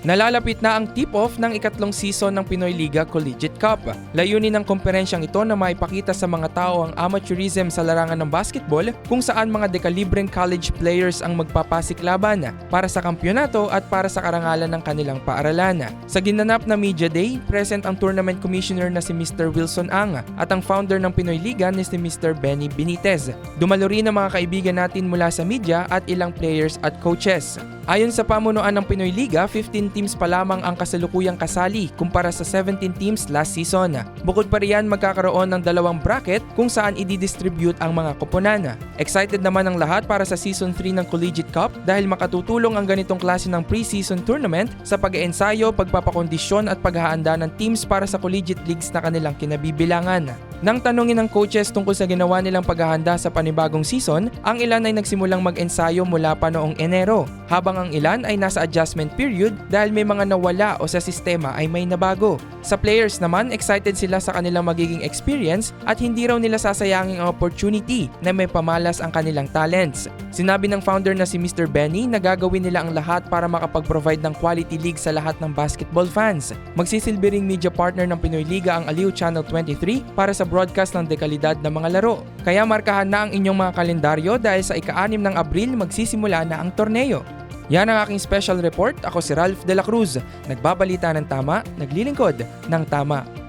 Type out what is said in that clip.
Nalalapit na ang tip-off ng ikatlong season ng Pinoy Liga Collegiate Cup. Layunin ng komperensyang ito na maipakita sa mga tao ang amateurism sa larangan ng basketball kung saan mga dekalibreng college players ang magpapasiklaban para sa kampyonato at para sa karangalan ng kanilang paaralan. Sa ginanap na Media Day, present ang tournament commissioner na si Mr. Wilson Ang at ang founder ng Pinoy Liga ni si Mr. Benny Benitez. Dumalo rin ang mga kaibigan natin mula sa media at ilang players at coaches. Ayon sa pamunuan ng Pinoy Liga, 15 teams pa lamang ang kasalukuyang kasali kumpara sa 17 teams last season. Bukod pa riyan, magkakaroon ng dalawang bracket kung saan i-distribute ang mga koponan. Excited naman ang lahat para sa Season 3 ng Collegiate Cup dahil makatutulong ang ganitong klase ng pre-season tournament sa pag-eensayo, pagpapakondisyon at paghahanda ng teams para sa collegiate leagues na kanilang kinabibilangan. Nang tanungin ng coaches tungkol sa ginawa nilang paghahanda sa panibagong season, ang ilan ay nagsimulang mag-ensayo mula pa noong Enero, habang ang ilan ay nasa adjustment period dahil may mga nawala o sa sistema ay may nabago. Sa players naman, excited sila sa kanilang magiging experience at hindi raw nila sasayangin ang opportunity na may pamalas ang kanilang talents. Sinabi ng founder na si Mr. Benny na gagawin nila ang lahat para makapag-provide ng quality league sa lahat ng basketball fans. Magsisilbi ring media partner ng Pinoy Liga ang Aliw Channel 23 para sa broadcast ng dekalidad ng mga laro. Kaya markahan na ang inyong mga kalendaryo dahil sa ika-anim ng Abril magsisimula na ang torneo. Yan ang aking special report. Ako si Ralph De La Cruz. Nagbabalita ng tama, naglilingkod ng tama.